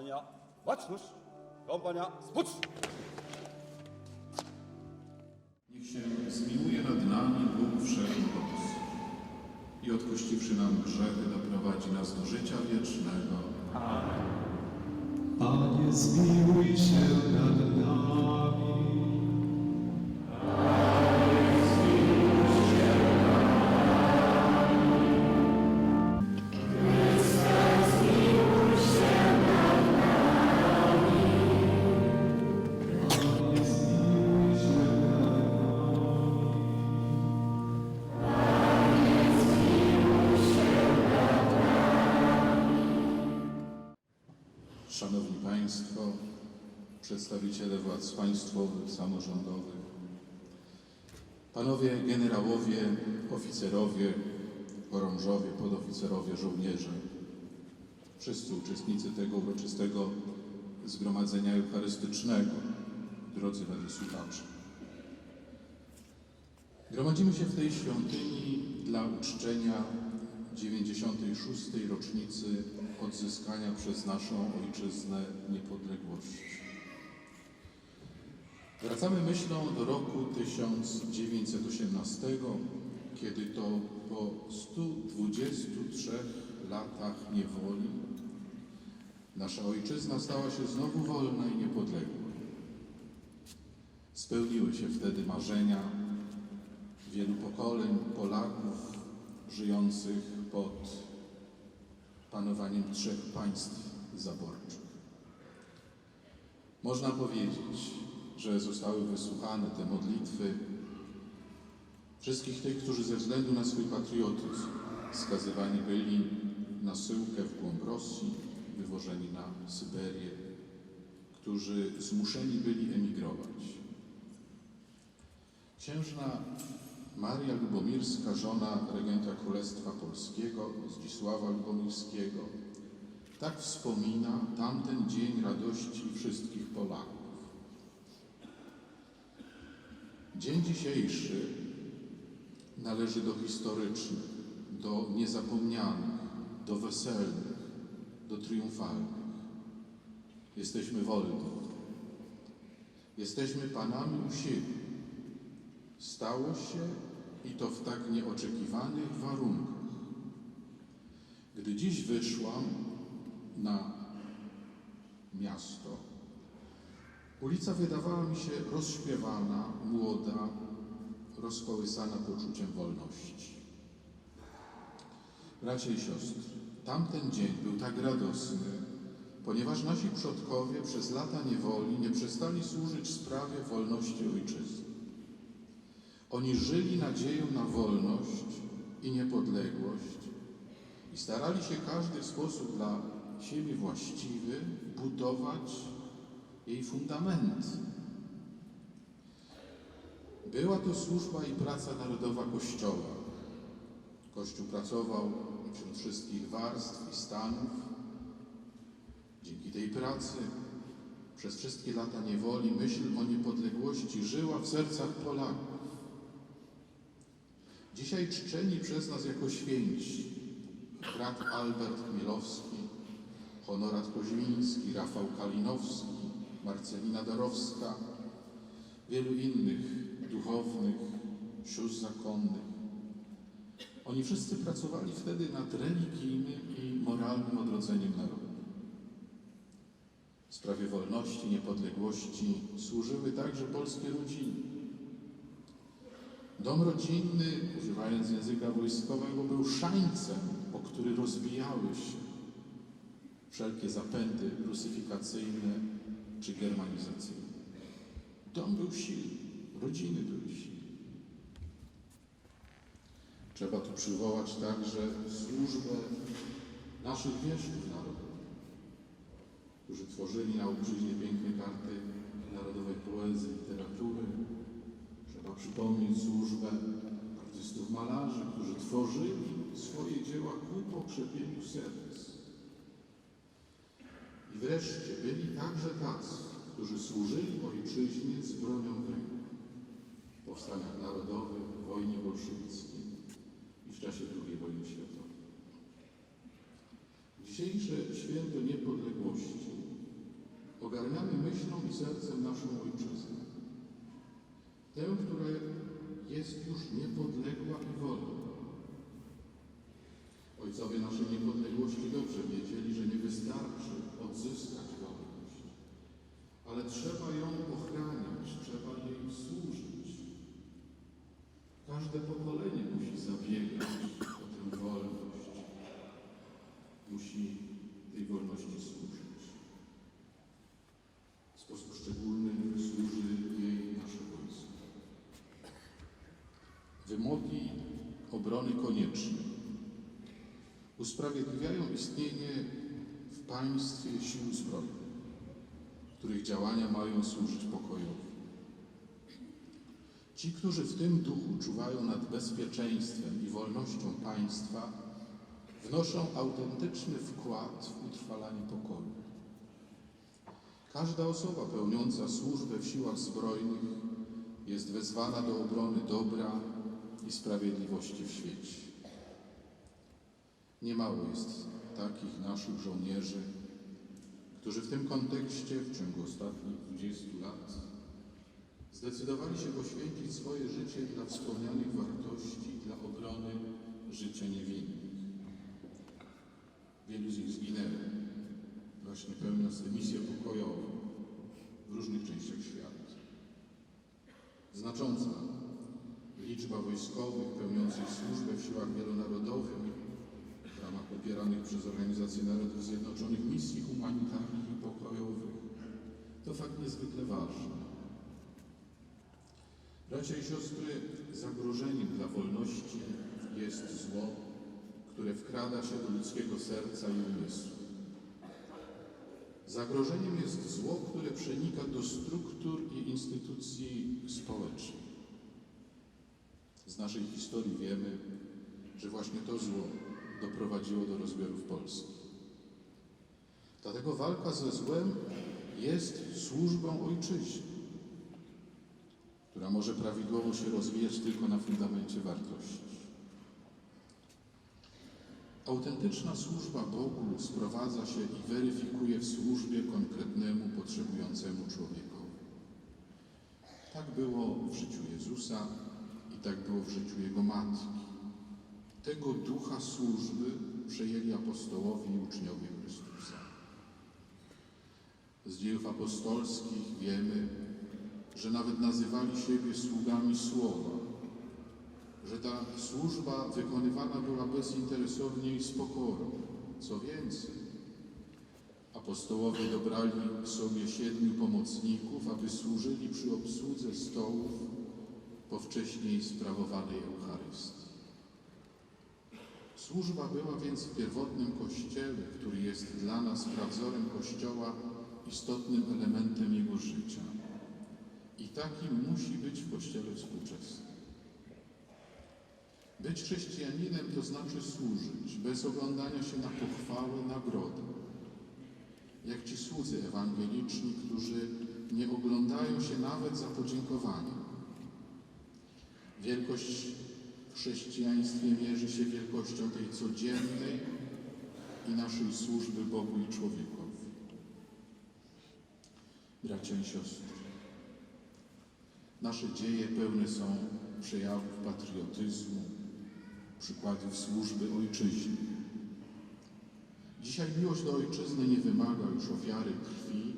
Kompania, baczność! Kompania, spucz! Niech się zmiłuje nad nami Bóg Wszechmoc i odpuściwszy nam grzechy, doprowadzi nas do życia wiecznego. Panie, zmiłuj się nad nami. Przedstawiciele władz państwowych, samorządowych, Panowie generałowie, oficerowie, orążowie, podoficerowie, żołnierze, wszyscy uczestnicy tego uroczystego zgromadzenia eucharystycznego, drodzy radiosłuchacze. Gromadzimy się w tej świątyni dla uczczenia 96. rocznicy odzyskania przez naszą ojczyznę niepodległości. Wracamy myślą do roku 1918, kiedy to po 123 latach niewoli nasza ojczyzna stała się znowu wolna i niepodległa. Spełniły się wtedy marzenia wielu pokoleń Polaków żyjących pod panowaniem trzech państw zaborczych. Można powiedzieć, że zostały wysłuchane te modlitwy wszystkich tych, którzy ze względu na swój patriotyzm skazywani byli na syłkę w głąb Rosji, wywożeni na Syberię, którzy zmuszeni byli emigrować. Księżna Maria Lubomirska, żona regenta Królestwa Polskiego, Zdzisława Lubomirskiego, tak wspomina tamten dzień radości wszystkich Polaków. Dzień dzisiejszy należy do historycznych, do niezapomnianych, do weselnych, do triumfalnych. Jesteśmy wolni. Jesteśmy panami u siebie. Stało się i to w tak nieoczekiwanych warunkach. Gdy dziś wyszłam na miasto, ulica wydawała mi się rozśpiewana, młoda, rozkołysana poczuciem wolności. Bracia i siostry, tamten dzień był tak radosny, ponieważ nasi przodkowie przez lata niewoli nie przestali służyć sprawie wolności ojczyzny. Oni żyli nadzieją na wolność i niepodległość i starali się każdy w sposób dla siebie właściwy budować jej fundamenty. Była to służba i praca narodowa Kościoła. Kościół pracował wśród wszystkich warstw i stanów, Dzięki tej pracy przez wszystkie lata niewoli myśl o niepodległości żyła w sercach Polaków. Dzisiaj czczeni przez nas jako święci brat Albert Chmielowski, Honorat Koźmiński, Rafał Kalinowski, Marcelina Darowska, wielu innych duchownych, sióstr zakonnych. Oni wszyscy pracowali wtedy nad religijnym i moralnym odrodzeniem narodu. W sprawie wolności, niepodległości służyły także polskie rodziny. Dom rodzinny, używając języka wojskowego, był szańcem, o który rozbijały się wszelkie zapędy rusyfikacyjne czy germanizacyjne. Dom był silny, rodziny były silne. Trzeba tu przywołać także służbę naszych wieszczów narodowych, którzy tworzyli na ojczyźnie piękne karty narodowej poezji, literatury. Trzeba przypomnieć służbę artystów malarzy, którzy tworzyli swoje dzieła ku pokrzepieniu serc. Wreszcie byli także tacy, którzy służyli ojczyźnie z bronią w ręku w powstaniach narodowych, w wojnie bolszewickiej i w czasie II wojny światowej. Dzisiejsze święto niepodległości ogarniamy myślą i sercem naszą ojczyznę. Tę, która jest już niepodległa i wolna. Ojcowie naszej niepodległości dobrze wiedzieli, że nie wystarczy odzyskać wolność, ale trzeba ją ochraniać, trzeba jej służyć. Każde pokolenie musi zabiegać o tę wolność, musi tej wolności służyć. W sposób szczególny służy jej nasze wojsko. Wymogi obrony konieczne usprawiedliwiają istnienie państwie sił zbrojnych, których działania mają służyć pokojowi. Ci, którzy w tym duchu czuwają nad bezpieczeństwem i wolnością państwa, wnoszą autentyczny wkład w utrwalanie pokoju. Każda osoba pełniąca służbę w siłach zbrojnych jest wezwana do obrony dobra i sprawiedliwości w świecie. Niemało jest takich naszych żołnierzy, którzy w tym kontekście w ciągu ostatnich 20 lat zdecydowali się poświęcić swoje życie dla wspomnianych wartości, dla obrony życia niewinnych. Wielu z nich zginęło, właśnie pełniąc misję pokojową w różnych częściach świata. Znacząca liczba wojskowych pełniących służbę w siłach wielonarodowych popieranych przez Organizację Narodów Zjednoczonych misji humanitarnych i pokojowych to fakt niezwykle ważny. Bracia i siostry, zagrożeniem dla wolności jest zło, które wkrada się do ludzkiego serca i umysłu. Zagrożeniem jest zło, które przenika do struktur i instytucji społecznych. Z naszej historii wiemy, że właśnie to zło doprowadziło do rozbiorów Polski. Dlatego walka ze złem jest służbą ojczyźnie, która może prawidłowo się rozwijać tylko na fundamencie wartości. Autentyczna służba Bogu sprowadza się i weryfikuje w służbie konkretnemu, potrzebującemu człowiekowi. Tak było w życiu Jezusa i tak było w życiu Jego matki. Tego ducha służby przejęli apostołowie i uczniowie Chrystusa. Z dziejów apostolskich wiemy, że nawet nazywali siebie sługami słowa, że ta służba wykonywana była bezinteresownie i z pokorą. Co więcej, apostołowie dobrali sobie siedmiu pomocników, aby służyli przy obsłudze stołów po wcześniej sprawowanej Eucharystii. Służba była więc w pierwotnym Kościele, który jest dla nas sprawdzorem Kościoła, istotnym elementem jego życia. I takim musi być w Kościele współczesnym. Być chrześcijaninem to znaczy służyć, bez oglądania się na pochwałę, nagrodę. jak ci słudzy ewangeliczni, którzy nie oglądają się nawet za podziękowaniem. Wielkość w chrześcijaństwie mierzy się wielkością tej codziennej i naszej służby Bogu i człowiekowi. Bracia i siostry, nasze dzieje pełne są przejawów patriotyzmu, przykładów służby ojczyźnie. Dzisiaj miłość do ojczyzny nie wymaga już ofiary krwi,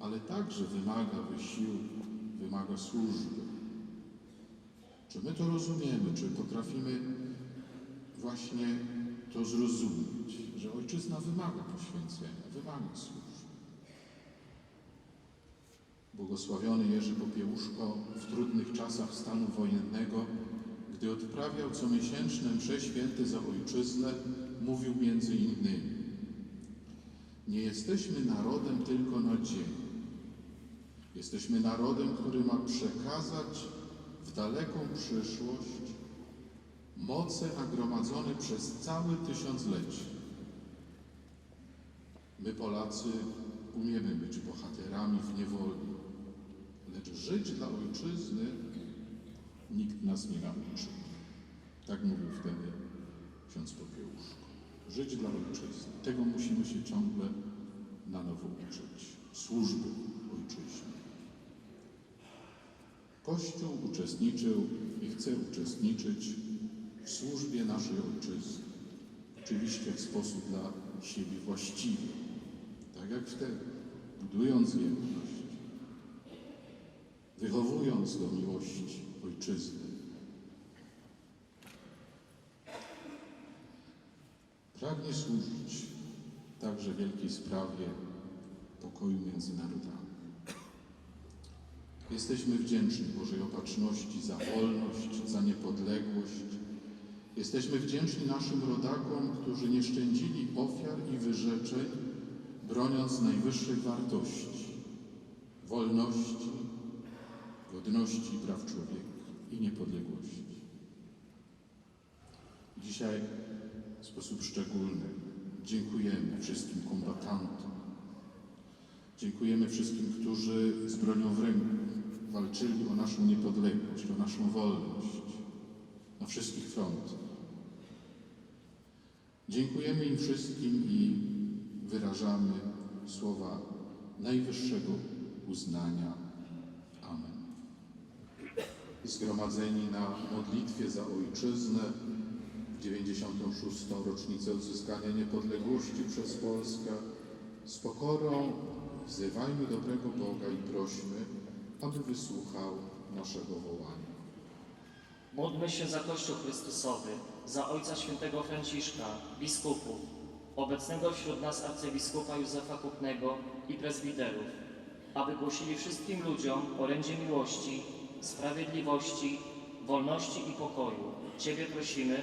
ale także wymaga wysiłku, wymaga służby. Czy my to rozumiemy, czy potrafimy właśnie to zrozumieć, że ojczyzna wymaga poświęcenia, wymaga służby. Błogosławiony Jerzy Popiełuszko w trudnych czasach stanu wojennego, gdy odprawiał comiesięczne msze święte za ojczyznę, mówił między innymi Nie jesteśmy narodem tylko na dzień. Jesteśmy narodem, który ma przekazać w daleką przyszłość moce nagromadzone przez całe tysiąclecie. My Polacy umiemy być bohaterami w niewoli, lecz żyć dla ojczyzny nikt nas nie nauczył. Tak mówił wtedy ksiądz Popiełuszko. Żyć dla ojczyzny. Tego musimy się ciągle na nowo uczyć. Służby ojczyźnie. Kościół uczestniczył i chce uczestniczyć w służbie naszej ojczyzny. Oczywiście w sposób dla siebie właściwy. Tak jak wtedy, budując jedność, wychowując do miłości ojczyzny. Pragnie służyć także wielkiej sprawie pokoju między narodami. Jesteśmy wdzięczni Bożej Opatrzności za wolność, za niepodległość. Jesteśmy wdzięczni naszym rodakom, którzy nie szczędzili ofiar i wyrzeczeń, broniąc najwyższych wartości wolności, godności praw człowieka i niepodległości. Dzisiaj w sposób szczególny dziękujemy wszystkim kombatantom. Dziękujemy wszystkim, którzy z bronią w ręku walczyli o naszą niepodległość, o naszą wolność na wszystkich frontach. Dziękujemy im wszystkim i wyrażamy słowa najwyższego uznania. Amen. Zgromadzeni na modlitwie za ojczyznę w 96. rocznicę odzyskania niepodległości przez Polskę, z pokorą wzywajmy dobrego Boga i prośmy, aby wysłuchał naszego wołania. Módlmy się za Kościół Chrystusowy, za Ojca Świętego Franciszka, biskupów, obecnego wśród nas arcybiskupa Józefa Kupnego i prezbiterów, aby głosili wszystkim ludziom orędzie miłości, sprawiedliwości, wolności i pokoju. Ciebie prosimy.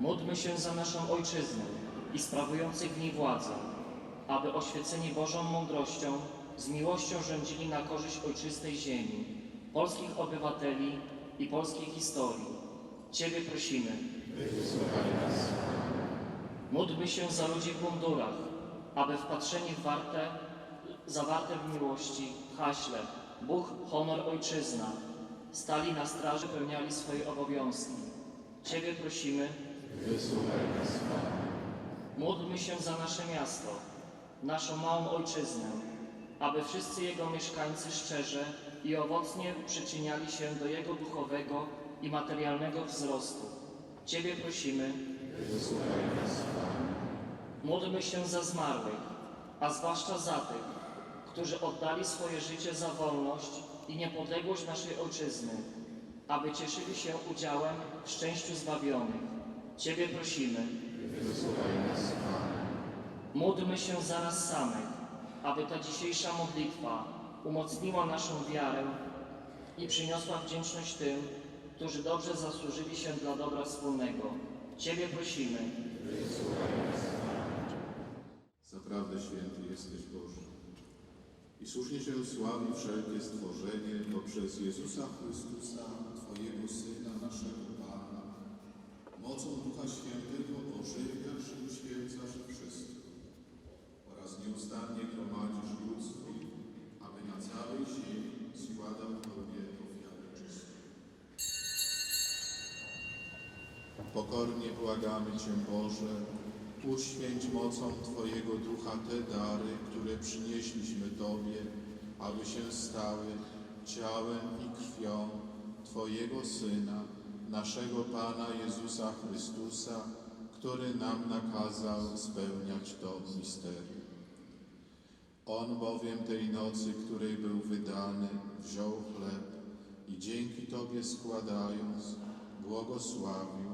Módlmy się za naszą Ojczyznę i sprawujących w niej władzę, aby oświeceni Bożą mądrością z miłością rządzili na korzyść ojczystej ziemi, polskich obywateli i polskiej historii. Ciebie prosimy. Módlmy się za ludzi w mundurach, aby wpatrzeni w warte, zawarte w miłości haśle Bóg, honor, ojczyzna stali na straży, pełniali swoje obowiązki. Ciebie prosimy. Wysłuchaj nas. Módlmy się za nasze miasto, naszą małą ojczyznę, aby wszyscy jego mieszkańcy szczerze i owocnie przyczyniali się do jego duchowego i materialnego wzrostu. Ciebie prosimy. Módlmy się za zmarłych, a zwłaszcza za tych, którzy oddali swoje życie za wolność i niepodległość naszej ojczyzny, aby cieszyli się udziałem w szczęściu zbawionych. Ciebie prosimy. Módlmy się za nas samych, aby ta dzisiejsza modlitwa umocniła naszą wiarę i przyniosła wdzięczność tym, którzy dobrze zasłużyli się dla dobra wspólnego. Ciebie prosimy. Zaprawdę święty jesteś Boże. I słusznie się sławi wszelkie stworzenie poprzez Jezusa Chrystusa, Twojego Syna, naszego Pana. Mocą Ducha Świętego ożywiasz Pokornie błagamy Cię, Boże, uświęć mocą Twojego Ducha te dary, które przynieśliśmy Tobie, aby się stały ciałem i krwią Twojego Syna, naszego Pana Jezusa Chrystusa, który nam nakazał spełniać to misterium. On bowiem tej nocy, której był wydany, wziął chleb i dzięki Tobie składając, błogosławił,